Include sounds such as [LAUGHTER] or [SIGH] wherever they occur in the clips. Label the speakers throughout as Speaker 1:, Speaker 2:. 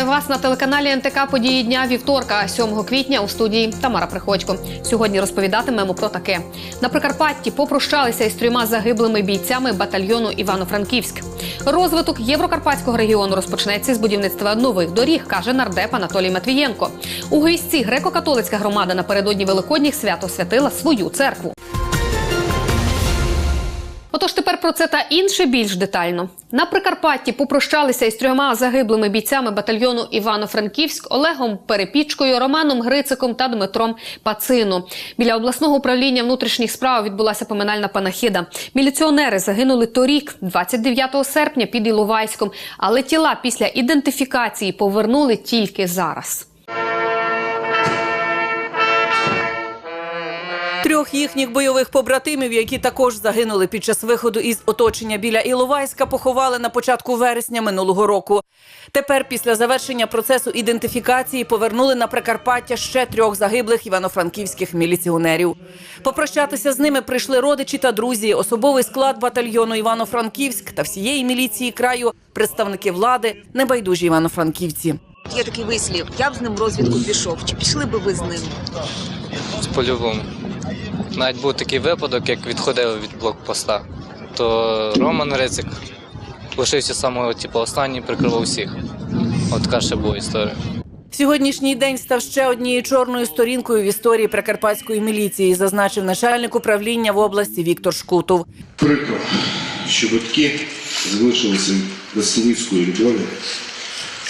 Speaker 1: Вітаю вас на телеканалі НТК Події дня вівторка, 7 квітня у студії Тамара Приходько. Сьогодні розповідатимемо про таке: на Прикарпатті попрощалися із трьома загиблими бійцями батальйону Івано-Франківськ. Розвиток єврокарпатського регіону розпочнеться з будівництва нових доріг, каже нардеп Анатолій Матвієнко. У Грізці греко-католицька громада напередодні великодніх свят освятила свою церкву. Отож, тепер про це та інше більш детально. На Прикарпатті попрощалися із трьома загиблими бійцями батальйону Івано-Франківськ Олегом Перепічкою, Романом Грициком та Дмитром Пацину. Біля обласного управління внутрішніх справ відбулася поминальна панахіда. Міліціонери загинули торік, 29 серпня, під Іловайськом, але тіла після ідентифікації повернули тільки зараз.
Speaker 2: Трьох їхніх бойових побратимів, які також загинули під час виходу із оточення біля Іловайська, поховали на початку вересня минулого року. Тепер, після завершення процесу ідентифікації, повернули на Прикарпаття ще трьох загиблих івано-франківських міліціонерів. Попрощатися з ними прийшли родичі та друзі, особовий склад батальйону Івано-Франківськ та всієї міліції краю, представники влади, небайдужі івано-франківці.
Speaker 3: Є такий вислів, я б з ним розвідку пішов. Чи пішли би ви з ним?
Speaker 4: По-любому. Навіть був такий випадок, як відходили від блокпоста, то Роман Рицик лишився самого типу, останній, прикривав всіх. От така ще була історія.
Speaker 2: Сьогоднішній день став ще однією чорною сторінкою в історії прикарпатської міліції, зазначив начальник управління в області Віктор Шкутов.
Speaker 5: Прикро, що батьки залишилися без синівської любові,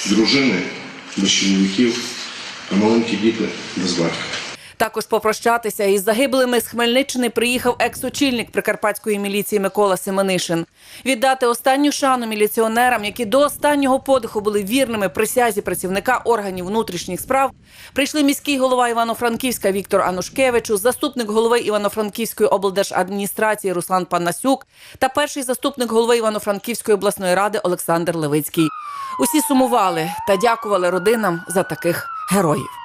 Speaker 5: дружини без чоловіків, а маленькі діти без батька.
Speaker 2: Також попрощатися із загиблими з Хмельниччини приїхав екс-очільник прикарпатської міліції Микола Семенишин. Віддати останню шану міліціонерам, які до останнього подиху були вірними присязі працівника органів внутрішніх справ. Прийшли міський голова Івано-Франківська Віктор Анушкевичу, заступник голови Івано-Франківської облдержадміністрації Руслан Панасюк та перший заступник голови Івано-Франківської обласної ради Олександр Левицький. Усі сумували та дякували родинам за таких героїв.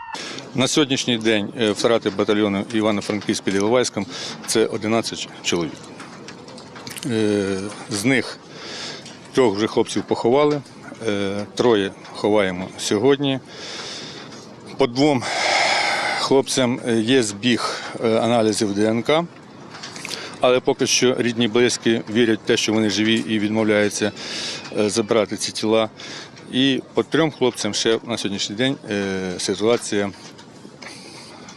Speaker 6: На сьогоднішній день е, втрати батальйону Івано-Франківськ під Іловайськом – це 11 чоловік. Е, З них трьох вже хлопців поховали, е, троє ховаємо сьогодні. По двом хлопцям е, є збіг е, аналізів ДНК, але поки що рідні близькі вірять в те, що вони живі і відмовляються е, забрати ці тіла. І по трьом хлопцям ще на сьогоднішній день е, ситуація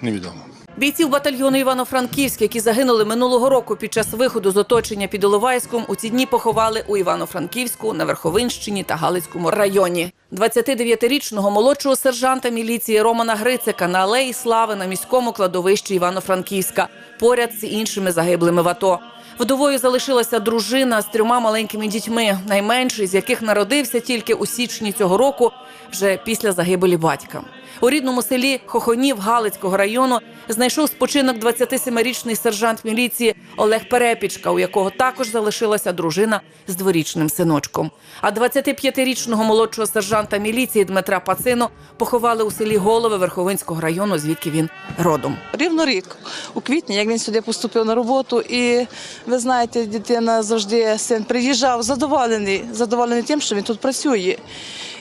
Speaker 6: невідома.
Speaker 2: Бійців батальйону Івано-Франківськ, які загинули минулого року під час виходу з оточення під Іловайськом, у ці дні поховали у Івано-Франківську, на Верховинщині та Галицькому районі. 29-річного молодшого сержанта міліції Романа Грицика на алеї Слави на міському кладовищі Івано-Франківська, поряд з іншими загиблими в АТО. Вдовою залишилася дружина з трьома маленькими дітьми, найменший з яких народився тільки у січні цього року, вже після загибелі батька. У рідному селі Хохонів Галицького району знайшов спочинок 27-річний сержант міліції Олег Перепічка, у якого також залишилася дружина з дворічним синочком. А 25-річного молодшого сержанта міліції Дмитра Пацину поховали у селі Голови Верховинського району, звідки він родом.
Speaker 7: Рівно рік у квітні, як він сюди поступив на роботу, і ви знаєте, дитина завжди син приїжджав задоволений, задоволений тим, що він тут працює.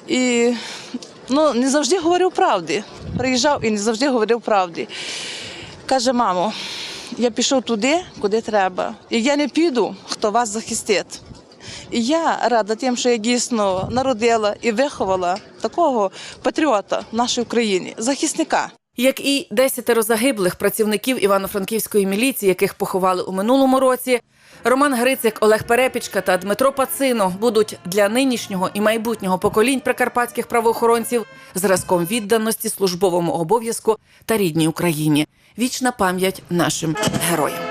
Speaker 7: І ну, не завжди говорив правди. Приїжджав і не завжди говорив правди. Каже, мамо, я пішов туди, куди треба. І я не піду, хто вас захистить. І я рада тим, що я дійсно народила і виховала такого патріота в нашій Україні, захисника.
Speaker 2: Як і десятеро загиблих працівників Івано-Франківської міліції, яких поховали у минулому році, Роман Грицик, Олег Перепічка та Дмитро Пацино будуть для нинішнього і майбутнього поколінь прикарпатських правоохоронців зразком відданості службовому обов'язку та рідній Україні. Вічна пам'ять нашим героям.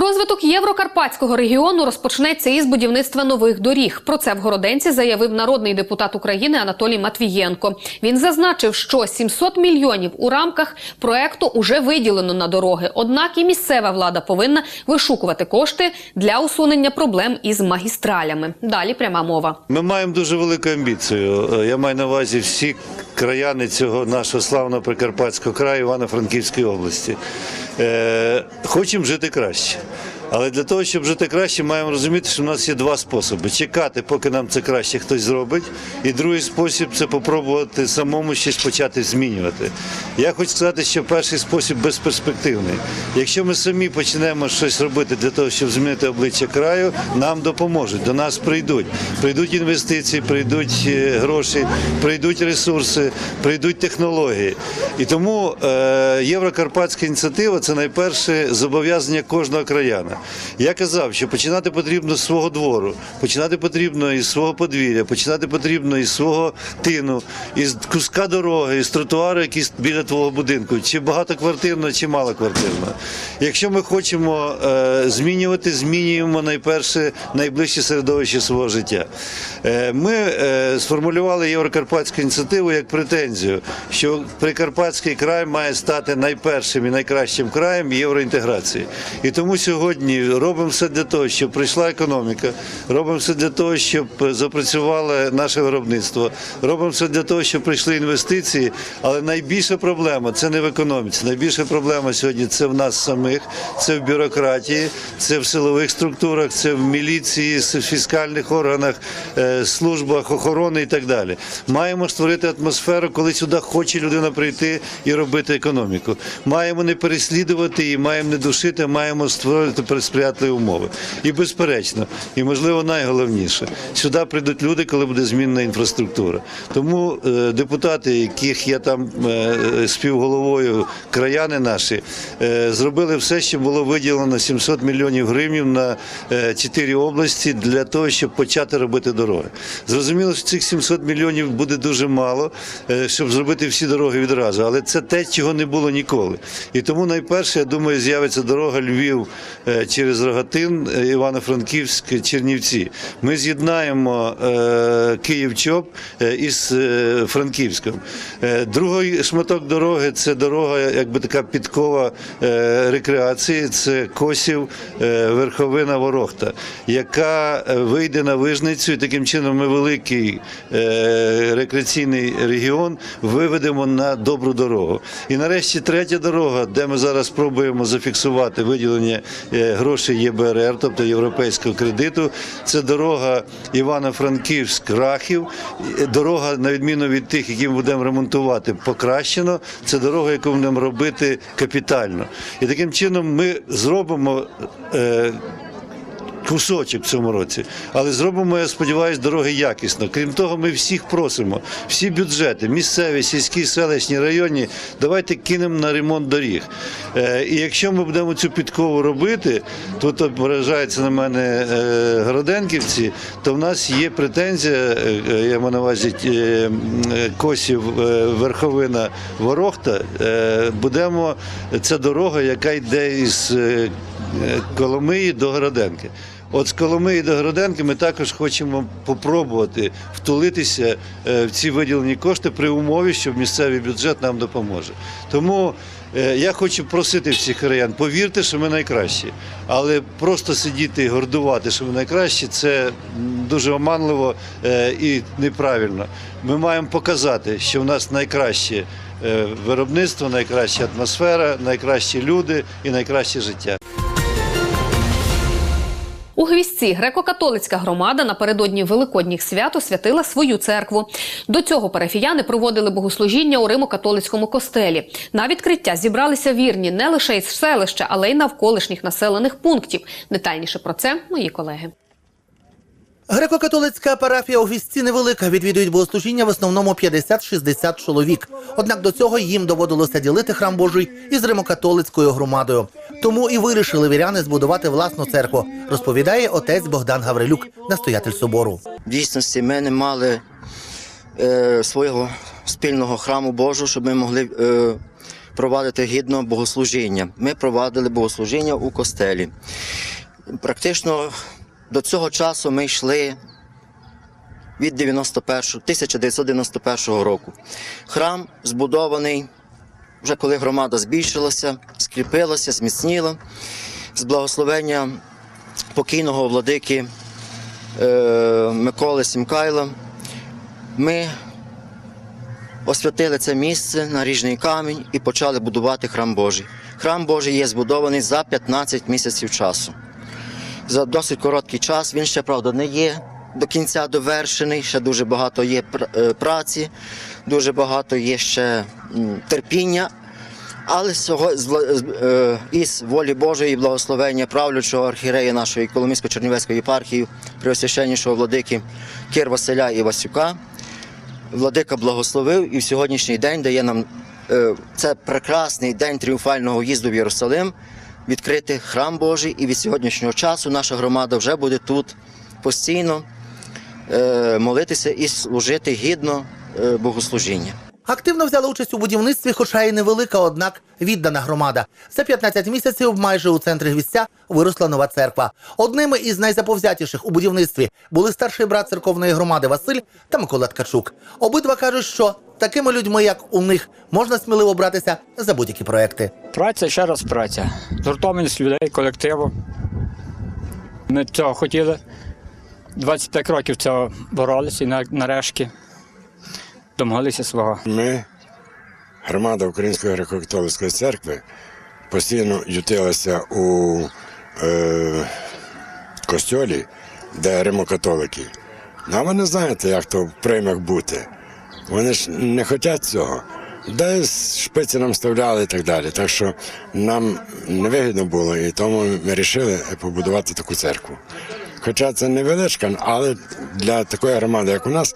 Speaker 1: Розвиток єврокарпатського регіону розпочнеться із будівництва нових доріг. Про це в Городенці заявив народний депутат України Анатолій Матвієнко. Він зазначив, що 700 мільйонів у рамках проекту уже виділено на дороги. Однак і місцева влада повинна вишукувати кошти для усунення проблем із магістралями. Далі пряма мова.
Speaker 8: Ми маємо дуже велику амбіцію. Я маю на увазі всі краяни цього нашого славного Прикарпатського краю Івано-Франківської області. Е, хочемо жити краще. Але для того, щоб жити краще, маємо розуміти, що в нас є два способи: чекати, поки нам це краще хтось зробить. І другий спосіб це попробувати самому щось почати змінювати. Я хочу сказати, що перший спосіб безперспективний. Якщо ми самі почнемо щось робити для того, щоб змінити обличчя краю, нам допоможуть. До нас прийдуть. Прийдуть інвестиції, прийдуть е, гроші, прийдуть ресурси, прийдуть технології. І тому е, Єврокарпатська ініціатива це найперше зобов'язання кожного краяна. Я казав, що починати потрібно з свого двору, починати потрібно із свого подвір'я, починати потрібно із свого тину, із куска дороги, із тротуару, який біля твого будинку, чи багатоквартирно, чи малоквартирно. Якщо ми хочемо е, змінювати, змінюємо найперше найближче середовище свого життя. Е, ми е, сформулювали Єврокарпатську ініціативу як претензію, що Прикарпатський край має стати найпершим і найкращим краєм євроінтеграції. І тому сьогодні робимо все для того, щоб прийшла економіка, робимо все для того, щоб запрацювало наше виробництво, робимо все для того, щоб прийшли інвестиції. Але найбільша проблема це не в економіці. Найбільша проблема сьогодні це в нас самих, це в бюрократії, це в силових структурах, це в міліції, фіскальних органах, е, службах охорони і так далі. Маємо створити атмосферу, коли сюди хоче людина прийти і робити економіку. Маємо не переслідувати її, маємо не душити, маємо створити сприятливі умови. І безперечно, і можливо найголовніше, сюди прийдуть люди, коли буде змінена інфраструктура. Тому е, депутати, яких я там е, співголовою, краяни наші, е, зробили все, що було виділено 700 мільйонів гривень на е, чотири області для того, щоб почати робити дороги. Зрозуміло, що цих 700 мільйонів буде дуже мало, е, щоб зробити всі дороги відразу, але це те, чого не було ніколи. І тому найперше, я думаю, з'явиться дорога Львів е, через Рогатин, е, Івано-Франківськ, Чернівці. Ми з'єднаємо е, Київ-Чоп е, із Франківськом. Другий шматок дороги це дорога, якби така підкова рекреації. Це Косів, Верховина Ворохта, яка вийде на вижницю, і таким чином ми великий рекреаційний регіон виведемо на добру дорогу. І нарешті третя дорога, де ми зараз пробуємо зафіксувати виділення грошей ЄБРР, тобто європейського кредиту. Це дорога Івано-Франківськ-Рахів. Е, Дорога, на відміну від тих, які ми будемо ремонтувати, покращено. Це дорога, яку будемо робити капітально. І таким чином ми зробимо. Е, кусочок в цьому році. Але зробимо, я сподіваюся, дороги якісно. Крім того, ми всіх просимо, всі бюджети, місцеві, сільські, селищні, районні, давайте кинемо на ремонт доріг. Е, і якщо ми будемо цю підкову робити, тут ображаються на мене е, городенківці, то в нас є претензія, е, я маю на увазі Косів, Верховина, Ворохта. Будемо, це дорога, яка йде із Коломиї до Городенки. От з Коломиї до Городенки ми також хочемо попробувати втулитися е, в ці виділені кошти при умові, що місцевий бюджет нам допоможе. Тому е, я хочу просити всіх раян, повірте, що ми найкращі. Але просто сидіти і гордувати, що ми найкращі, це дуже оманливо е, і неправильно. Ми маємо показати, що в нас найкраще виробництво, найкраща атмосфера, найкращі люди і найкраще життя.
Speaker 1: У греко-католицька громада напередодні великодніх свят освятила свою церкву. До цього парафіяни проводили богослужіння у Римо-католицькому костелі. На відкриття зібралися вірні не лише із селища, але й навколишніх населених пунктів. Детальніше про це мої колеги.
Speaker 9: Греко-католицька парафія у Гвіздці невелика. Відвідують богослужіння в основному 50-60 чоловік. Однак до цього їм доводилося ділити храм Божий із римокатолицькою громадою. Тому і вирішили віряни збудувати власну церкву, розповідає отець Богдан Гаврилюк, настоятель собору.
Speaker 10: В дійсності ми не мали е, свого спільного храму Божого, щоб ми могли е, провадити гідно богослужіння. Ми провадили богослужіння у костелі. Практично до цього часу ми йшли від 91, 1991 року. Храм збудований вже коли громада збільшилася, скріпилася, зміцніла з благословення покійного владики е, Миколи Сімкайла. Ми освятили це місце наріжний камінь і почали будувати храм Божий. Храм Божий є збудований за 15 місяців часу. За досить короткий час він ще, правда, не є до кінця довершений, ще дуже багато є е, праці, дуже багато є ще терпіння. Але е, із волі Божої і благословення правлячого архірея нашої Коломийсько-Чернівецької єпархії, преосвященнішого владики Кир Василя Івасюка, владика благословив і в сьогоднішній день дає нам е, це прекрасний день тріумфального в'їзду в Єрусалим, відкрити храм Божий. І від сьогоднішнього часу наша громада вже буде тут постійно е, молитися і служити гідно богослужіння.
Speaker 9: Активно взяла участь у будівництві, хоча й невелика, однак віддана громада. За 15 місяців майже у центрі Гвістя виросла нова церква. Одними із найзаповзятіших у будівництві були старший брат церковної громади Василь та Микола Ткачук. Обидва кажуть, що такими людьми, як у них, можна сміливо братися за будь-які проекти.
Speaker 11: Праця ще раз праця. Згуртованість людей, колективу. Ми цього хотіли. 25 років цього боролися і на- нарешті домоглися свого.
Speaker 12: Ми, громада Української греко-католицької церкви, постійно ютилася у е, костьолі, де римокатолики. Ну, А ви не знаєте, як то в приймах бути. Вони ж не хочуть цього. Десь шпиці нам вставляли і так далі. Так що нам невигідно було, і тому ми вирішили побудувати таку церкву. Хоча це невеличка, але для такої громади, як у нас,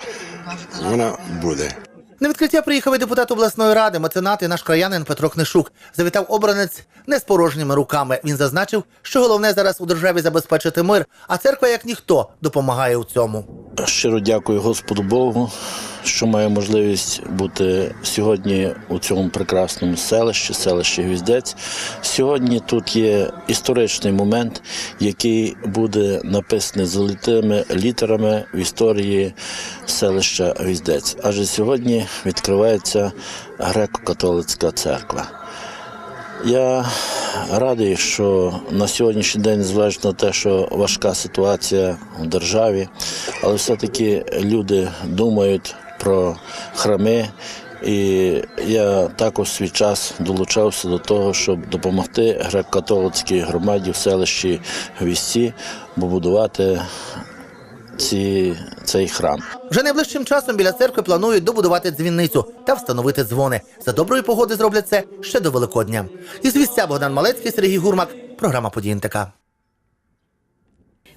Speaker 12: вона буде.
Speaker 9: На відкриття приїхав і депутат обласної ради, меценат і наш краянин Петро Книшук. Завітав обранець не з порожніми руками. Він зазначив, що головне зараз у державі забезпечити мир, а церква, як ніхто, допомагає у цьому.
Speaker 13: Щиро дякую Господу Богу, що маю можливість бути сьогодні у цьому прекрасному селищі, селищі Гвіздець. Сьогодні тут є історичний момент, який буде написаний золотими літерами в історії селища Гвіздець. Адже сьогодні відкривається греко-католицька церква. Я радий, що на сьогоднішній день, зважаючи на те, що важка ситуація в державі, але все-таки люди думають про храми. І я також свій час долучався до того, щоб допомогти греко-католицькій громаді в селищі Гвісті побудувати ці, цей храм.
Speaker 9: Вже найближчим часом біля церкви планують добудувати дзвіницю та встановити дзвони. За доброї погоди зроблять це ще до Великодня. Із вістя Богдан Малецький, Сергій Гурмак. Програма «Події НТК».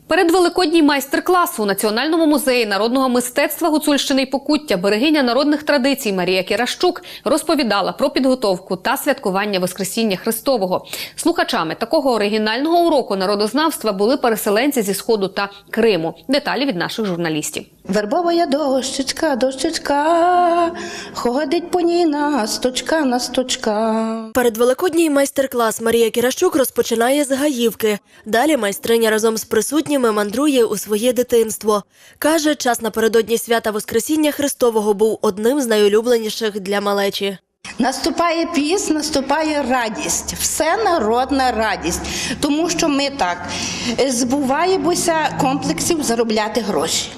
Speaker 1: Передвеликодній майстер-клас у Національному музеї народного мистецтва Гуцульщини і Покуття берегиня народних традицій Марія Кіращук розповідала про підготовку та святкування Воскресіння Христового. Слухачами такого оригінального уроку народознавства були переселенці зі сходу та Криму. Деталі від наших журналістів.
Speaker 14: Вербова я дощечка, дощечка, ходить по ній насточка, насточка.
Speaker 15: Передвеликодній майстер-клас Марія Кіращук розпочинає з Гаївки. Далі майстриня разом з присутніми мандрує у своє дитинство. Каже, час напередодні свята Воскресіння Христового був одним з найулюбленіших для малечі.
Speaker 14: Наступає піс, наступає радість, все народна радість, тому що ми так е, збуваємося комплексів заробляти гроші.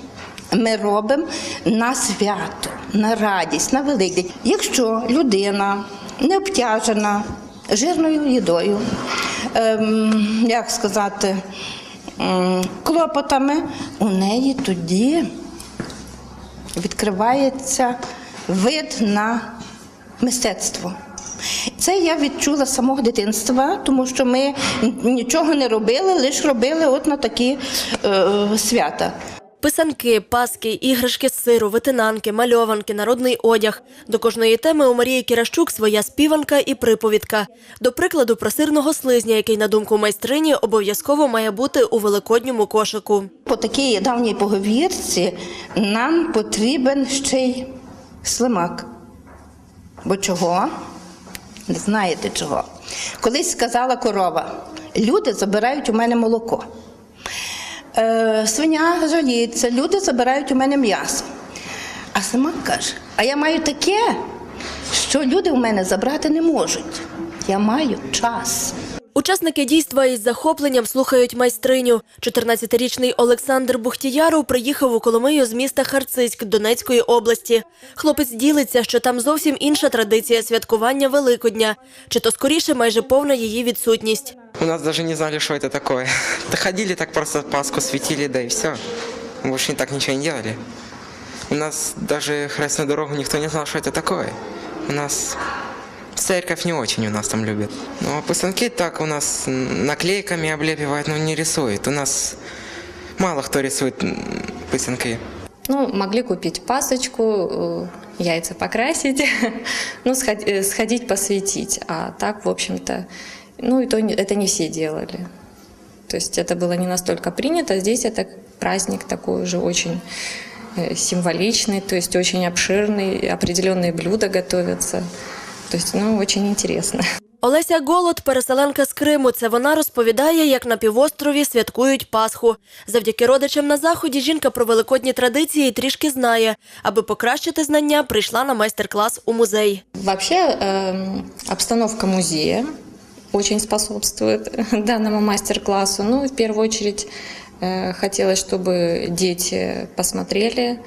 Speaker 14: Ми робимо на свято, на радість, на великдень. Якщо людина не обтяжена жирною їдою, ем, як сказати, ем, клопотами, у неї тоді відкривається вид на мистецтво. Це я відчула з самого дитинства, тому що ми нічого не робили, лише робили от на такі е, свята.
Speaker 15: Писанки, паски, іграшки з сиру, витинанки, мальованки, народний одяг. До кожної теми у Марії Кіращук своя співанка і приповідка. До прикладу, про сирного слизня, який, на думку майстрині, обов'язково має бути у великодньому кошику.
Speaker 14: По такій давній поговірці нам потрібен ще й слимак. Бо чого? Не знаєте чого. Колись сказала корова: люди забирають у мене молоко. Е, свиня жаліється, люди забирають у мене м'ясо. А слимак каже: а я маю таке, що люди у мене забрати не можуть. Я маю час.
Speaker 15: Учасники дійства із захопленням слухають майстриню. 14-річний Олександр Бухтіяров приїхав у Коломию з міста Харцизьк Донецької області. Хлопець ділиться, що там зовсім інша традиція святкування Великодня, чи то скоріше майже повна її відсутність.
Speaker 16: У нас даже не знали, что это такое. [LAUGHS] Ходили так просто Пасху светили, да и все. Больше так ничего не делали. У нас даже крестную дорогу никто не знал, что это такое. У нас церковь не очень у нас там любит. Ну а писанки так у нас наклейками облепивают, но не рисуют. У нас мало кто рисует м, писанки.
Speaker 17: Ну, могли купить пасочку, э, яйца покрасить, [LAUGHS] ну, э, сходить посветить. А так, в общем-то, ну, и то не- это не все делали. То есть это было не настолько принято. Здесь это праздник такой уже очень э, символичный, то есть очень обширный, определенные блюда готовятся. То есть, ну, очень интересно.
Speaker 15: Олеся Голод – переселенка з Криму. Це вона розповідає, як на півострові святкують Пасху. Завдяки родичам на Заході жінка про великодні традиції трішки знає. Аби покращити знання, прийшла на майстер-клас у музей.
Speaker 17: Вообще эм, обстановка музея очень способствует [LAUGHS] данному мастер-классу. Ну, в первую очередь э, хотелось, чтобы дети посмотрели,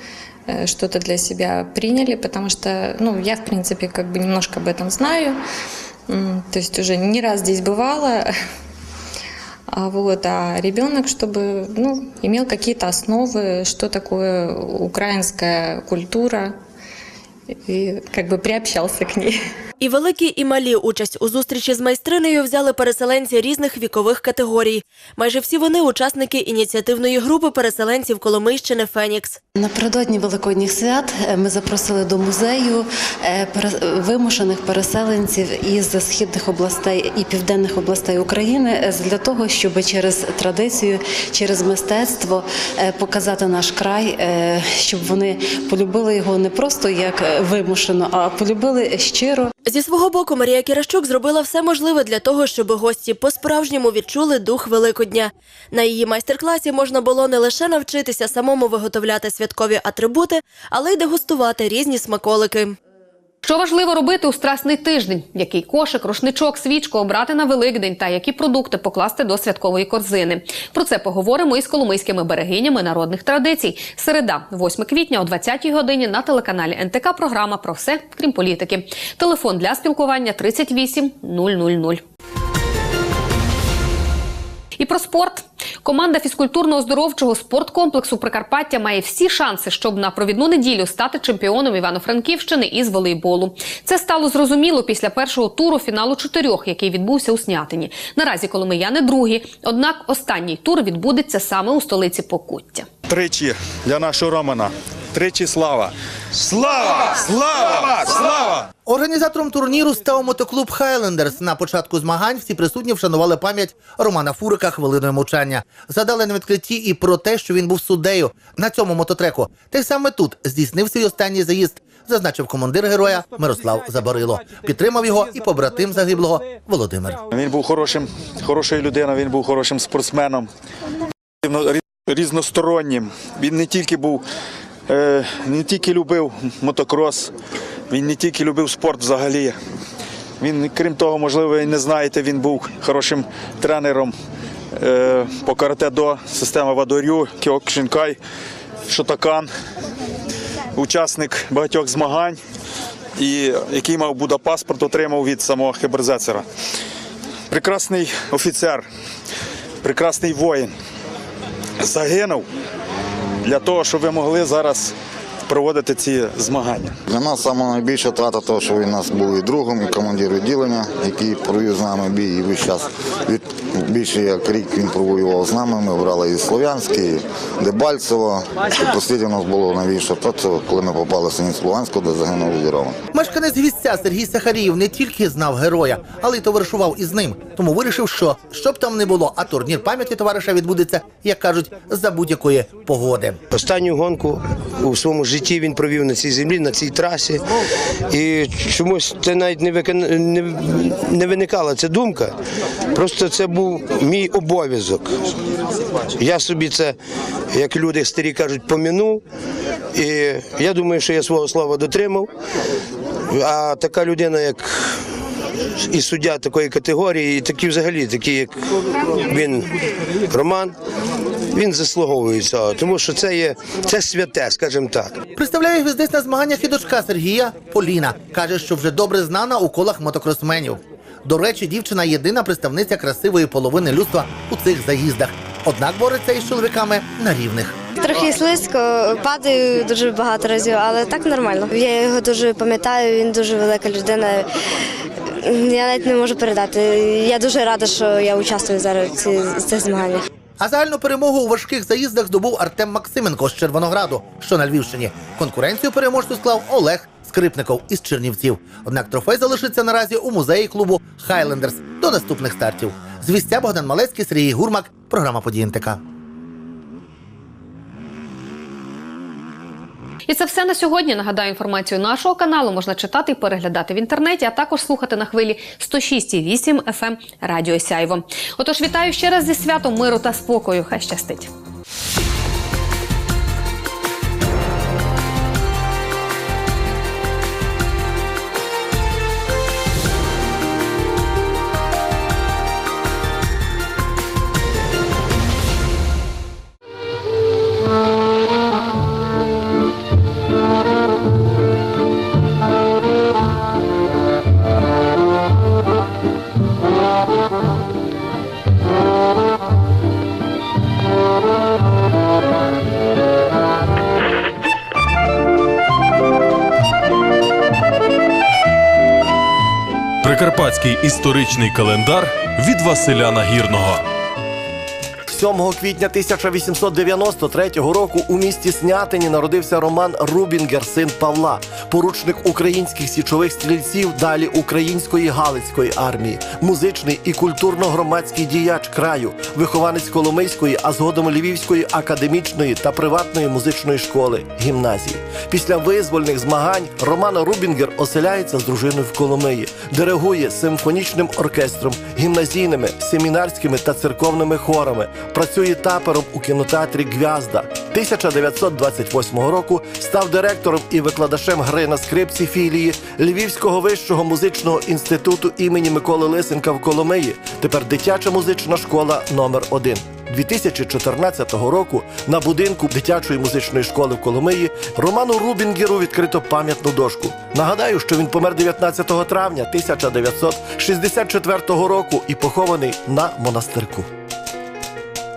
Speaker 17: э, что-то для себя приняли, потому что, ну, я, в принципе, как бы немножко об этом знаю. То есть уже не раз здесь бывала. [LAUGHS] А вот, а ребенок, чтобы, ну, имел какие-то основы, что такое украинская культура, и как бы приобщался к ней.
Speaker 15: І великі, і малі участь у зустрічі з майстринею взяли переселенці різних вікових категорій. Майже всі вони учасники ініціативної групи переселенців Коломийщини Фенікс.
Speaker 18: Напередодні Великодніх свят е, ми запросили до музею е, вимушених переселенців із східних областей і південних областей України е, для того, щоб через традицію, через мистецтво показати наш край, щоб вони полюбили його не просто як вимушено, а полюбили щиро.
Speaker 15: Зі свого боку Марія Кіращук зробила все можливе для того, щоб гості по-справжньому відчули дух Великодня. На її майстер-класі можна було не лише навчитися самому виготовляти святкові атрибути, але й дегустувати різні смаколики.
Speaker 1: Що важливо робити у страсний тиждень? Який кошик, рушничок, свічку обрати на Великдень та які продукти покласти до святкової корзини? Про це поговоримо із коломийськими берегинями народних традицій. Середа, 8 квітня о 20-й годині на телеканалі НТК. Програма про все, крім політики. Телефон для спілкування 38 000. І про спорт. Команда фізкультурно-оздоровчого спорткомплексу Прикарпаття має всі шанси, щоб на провідну неділю стати чемпіоном Івано-Франківщини із волейболу. Це стало зрозуміло після першого туру фіналу чотирьох, який відбувся у Снятині. Наразі коломияни другі. Однак останній тур відбудеться саме у столиці Покуття.
Speaker 19: Тричі для нашого Романа. Тричі слава. Слава! Слава!
Speaker 9: Організатором турніру став мотоклуб Хайлендерс. На початку змагань всі присутні вшанували пам'ять Романа Фурика хвилиною мовчання. Згадали на відкритті і про те, що він був суддею на цьому мототреку. Та й саме тут здійснив свій останній заїзд, зазначив командир героя Мирослав Заборило. Підтримав його і побратим загиблого Володимир.
Speaker 19: Він був хорошим, хорошою людиною, він був хорошим спортсменом, різно- різностороннім. Він не тільки був, не тільки любив мотокрос, він не тільки любив спорт взагалі. Він, крім того, можливо, ви не знаєте, він був хорошим тренером е, по карате-до, система Вадорю, Кіокшинкай, Шотакан, учасник багатьох змагань, і який мав Будапаспорт, отримав від самого Хеберзецера. Прекрасний офіцер, прекрасний воїн. Загинув для того, щоб ви могли зараз проводити ці змагання.
Speaker 20: Для нас саме найбільша трата, того, що він у нас був і другом, і командир відділення, який провів з нами бій. І весь час від більше як рік він провоював з нами. Ми брали і Слов'янське, і Дебальцево. І у нас було найбільше то, коли ми попали в Луганську, де загинув Лідій
Speaker 9: Мешканець гістя Сергій Сахаріїв не тільки знав героя, але й товаришував із ним. Тому вирішив, що щоб там не було, а турнір пам'яті товариша відбудеться, як кажуть, за будь-якої погоди.
Speaker 21: Останню гонку у своєму житті він провів на цій землі, на цій трасі. І чомусь це навіть не, викон... не... не виникала ця думка. Просто це був мій обов'язок. Я собі це, як люди старі кажуть, помінув. І я думаю, що я свого слова дотримав. А така людина, як і суддя такої категорії, і такі взагалі, такі як він Роман, він заслуговує цього, тому що це є це святе, скажімо так.
Speaker 9: Представляє гвіздець на змаганнях і дочка Сергія Поліна. Каже, що вже добре знана у колах мотокросменів. До речі, дівчина єдина представниця красивої половини людства у цих заїздах. Однак бореться із чоловіками на рівних.
Speaker 22: Трохи слизько, падаю дуже багато разів, але так нормально. Я його дуже пам'ятаю, він дуже велика людина. Я навіть не можу передати. Я дуже рада, що я участвую зараз в цих змаганнях.
Speaker 9: А загальну перемогу у важких заїздах здобув Артем Максименко з Червонограду, що на Львівщині. Конкуренцію переможцю склав Олег Скрипников із Чернівців. Однак трофей залишиться наразі у музеї клубу Хайлендерс до наступних стартів. Звістя Богдан Малецький, Сергій Гурмак, програма «Події НТК».
Speaker 1: І це все на сьогодні. Нагадаю, інформацію нашого каналу можна читати і переглядати в інтернеті, а також слухати на хвилі 106,8 FM ем Радіо Сяйво. Отож, вітаю ще раз зі святом миру та спокою. Хай щастить.
Speaker 23: Прикарпатський історичний календар від Василя Нагірного.
Speaker 24: 7 квітня 1893 року у місті Снятині народився Роман Рубінгер, син Павла, поручник українських січових стрільців, далі української Галицької армії, музичний і культурно-громадський діяч краю, вихованець Коломийської, а згодом Львівської академічної та приватної музичної школи гімназії. Після визвольних змагань Роман Рубінгер оселяється з дружиною в Коломиї, диригує симфонічним оркестром, гімназійними, семінарськими та церковними хорами. Працює тапером у кінотеатрі Гвязда. 1928 року став директором і викладачем гри на скрипці філії Львівського вищого музичного інституту імені Миколи Лисенка в Коломиї. Тепер дитяча музична школа номер 1 2014 року на будинку дитячої музичної школи в Коломиї Роману Рубінгеру відкрито пам'ятну дошку. Нагадаю, що він помер 19 травня 1964 року і похований на монастирку.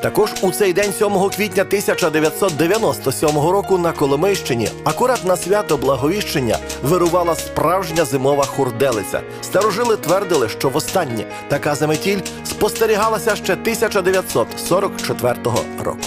Speaker 24: Також у цей день, 7 квітня 1997 року, на Коломийщині, акурат на свято Благовіщення, вирувала справжня зимова хурделиця. Старожили твердили, що востаннє така заметіль спостерігалася ще 1944 року.